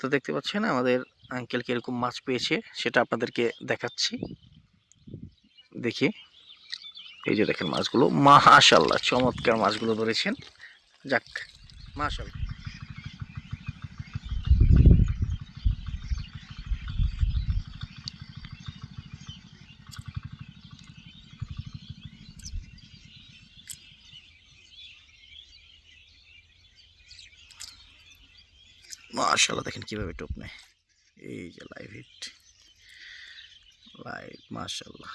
তো দেখতে পাচ্ছেন আমাদের আঙ্কেল কীরকম মাছ পেয়েছে, সেটা আপনাদেরকে দেখাচ্ছি। দেখি। এই যে দেখেন মাছগুলো। মাশাল্লাহ চমৎকার মাছগুলো ধরেছেন। যাক মাশাল্লাহ মাশাল্লাহ দেখেন কীভাবে টোপ নেয়। এই যে লাইভ হিট লাইভ মাশাল্লাহ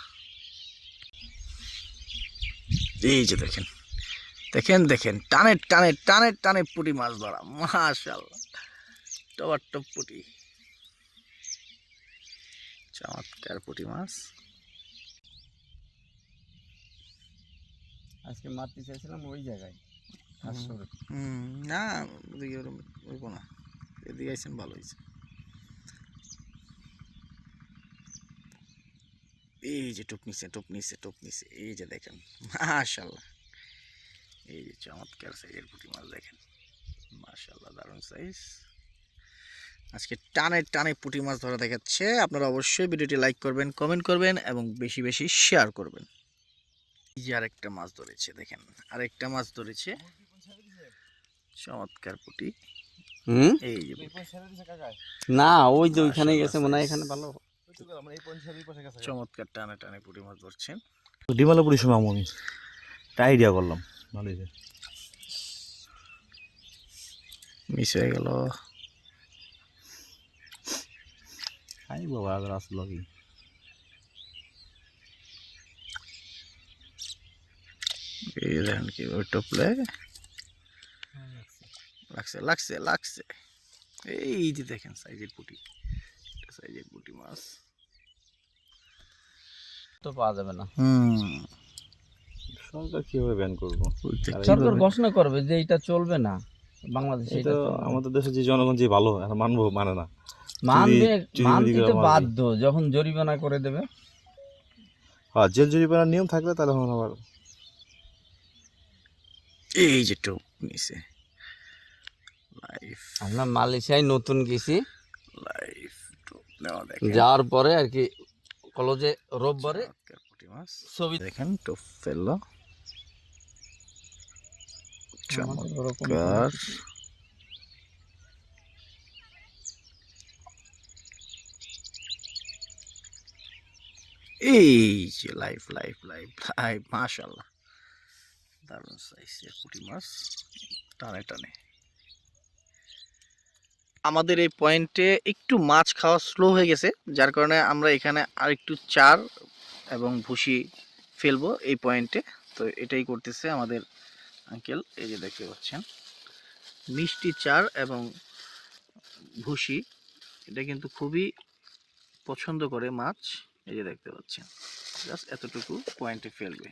এই যে দেখেন দেখেন দেখেন টানে টানে টানে টানে পুটি মাছ ধরা মাশাল্লাহ টবার টপ পুটি। চমৎকার পুটি মাছ। আজকে মারতে চাইছিলাম ওই জায়গায় না ওদিকে ওরকম না। এদিকে আইসেন ভালো হয়েছে। এই যে টুপ নিছে টুপ নিছে টুপ নিছে এই যে দেখেন মাশাল্লাহ এই যে চমৎকার সাইজের পুঁটি মাছ দেখেন মাশাল্লাহ দারুণ সাইজ আজকে টানে টানে পুঁটি মাছ ধরা দেখাচ্ছে। আপনারা অবশ্যই ভিডিওটি লাইক করবেন কমেন্ট করবেন এবং বেশি বেশি শেয়ার করবেন। এই যে আরেকটা মাছ ধরেছে, দেখেন, আরেকটা মাছ ধরেছে। চমৎকার পুঁটি। হুম? এই যে না ওই যে ওইখানে গেছে মনে হয় এখানে ভালো। চমৎকার টানে টানে পুঁটি মাছ ধরছেন। ডিমালাপুরি সময় আমি একটা আইডিয়া করলাম। ভালো হয়েছে। মিস হয়ে গেল। খাই বাবা আগে আসলো কি? এই দেখেন কি ওই টপলে লাগছে লাগছে লাগছে। এই যে দেখেন সাইজের পুঁটি সাইজের পুঁটি মাছ। তো পাওয়া যাবে না। হুম। সরকার কীভাবে ব্যান করব? সরকার ঘোষণা করবে যে এটা চলবে না। বাংলাদেশে এটা এটা চলবে না। আমাদের দেশে যে জনগণ যে ভালো মানবো মানে না। মানবে মানতে। বাধ্য যখন জরিমানা করে দেবে। হ্যাঁ জেল জরিমানার নিয়ম থাকলে তাহলে আবার এই যে টোপ নিছে। লাইফ আমরা মালয়েশিয়ায় নতুন গেছি। লাইফ যাওয়ার পরে আর কি কলেজে রোববারে ছবি দেখেন টোপ ফেলল। চমৎকার। এই যে লাইফ লাইফ লাইফ লাইফ মাশাল্লাহ দারুণ সাইজের পুঁটি মাছ। টানে টানে। আমাদের এই পয়েন্টে একটু মাছ খাওয়া স্লো হয়ে গেছে, যার কারণে আমরা এখানে আর একটু চার এবং ভুসি ফেলব এই পয়েন্টে তো এটাই করতেছে আমাদের আঙ্কেল এই যে দেখতে পাচ্ছেন। মিষ্টি চার এবং ভুসি, এটা কিন্তু খুবই পছন্দ করে মাছ, এই যে দেখতে পাচ্ছেন। জাস্ট এতটুকু পয়েন্টে ফেলবে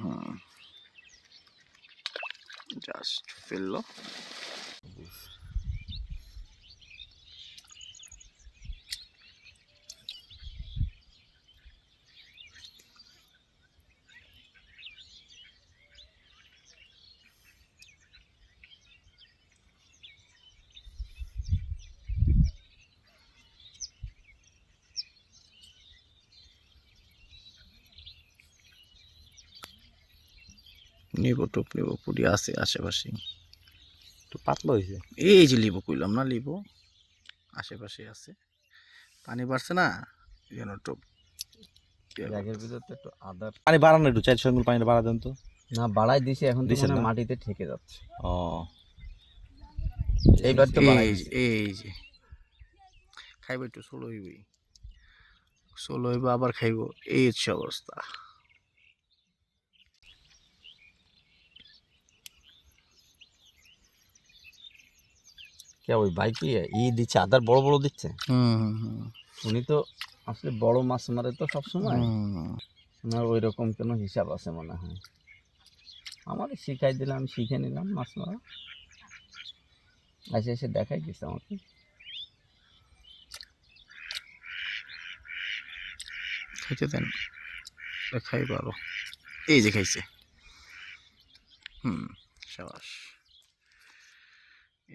হুম জাস্ট ফেলল নিব টুপ নিব পুরি আছে আশেপাশে। একটু পাতলা হয়েছে এই যে লিবো কইলাম না লিবো। আশেপাশে আছে। পানি বাড়ছে না জন্য টোপ ব্যাগের। একটু আদার পানি বাড়ানো একটু চার সঙ্গে পানিটা বাড়া দেন তো। না বাড়াই দিছে এখন দিছে না? মাটিতে ঠেকে যাচ্ছে। ও। এইবার তো এই যে এই যে। খাইব একটু ষোলো হইবই। ষোলো হইব আবার খাইব। এই হচ্ছে অবস্থা। কে ওই বাইকে ই দিচ্ছে আদার বড় বড় দিচ্ছে? উনি তো আসলে বড় মাছ মারে তো সবসময়। হুম। ওনার ওই রকম কোনো হিসাব আছে মনে হয়? আমার শিখাই দিলাম আমি শিখে নিলাম মাছ মারা। এসে এসে দেখাই দিচ্ছে আমাকে। খাইতে দেন। খাইব আরও এই যে খাইছে। হুম সাবাস।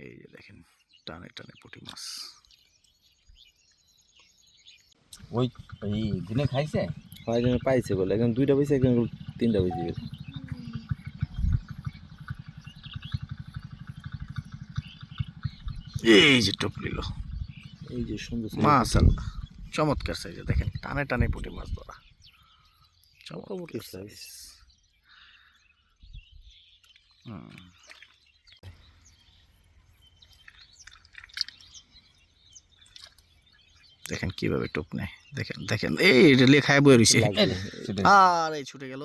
এই যে দেখেন টানে টানে পুঁটি মাছ। ওই এই গুনে খাইছে? কয়েকজনে পাইছে বলে একজন দুইটা পাইছে একজন তিনটা পাইছে গেছে এই যে টোপ নিল। এই যে সুন্দর মাছ আল্লাহ চমৎকার সাইজে দেখেন টানে টানে পুঁটি মাছ ধরা। চমৎকার সাইজ। হুম। দেখেন কীভাবে টোপ নেয়। দেখেন দেখেন এই এটা লেখায় বয়ে রয়েছে আর এই ছুটে গেল।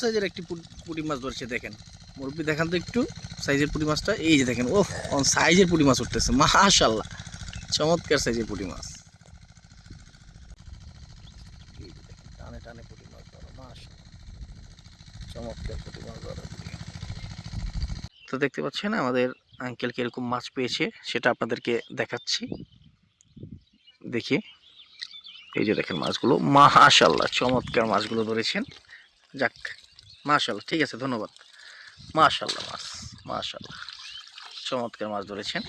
সাইজের একটি পুট- মাছ ধরছে দেখেন। মুরব্বী দেখান তো একটু সাইজের পুঁটি মাছটা। এই যে দেখেন ও সাইজের পুঁটি মাছ উঠতেছে মাশাল্লাহ চমৎকার সাইজের পুঁটি মাছ। টানে টানে পুঁটি মাছ ধরো মাশাল্লাহ চমৎকার পুঁটি মাছ ধরো তো দেখতে পাচ্ছেন আমাদের আঙ্কেল কীরকম মাছ পেয়েছে সেটা আপনাদেরকে দেখাচ্ছি। দেখি। এই যে দেখেন মাছগুলো। মাশাল্লাহ চমৎকার মাছগুলো ধরেছেন। যাক মাশাল্লাহ ঠিক আছে, ধন্যবাদ। মাশাল্লাহ মাছ মাশাল্লাহ চমৎকার মাছ ধরেছেন।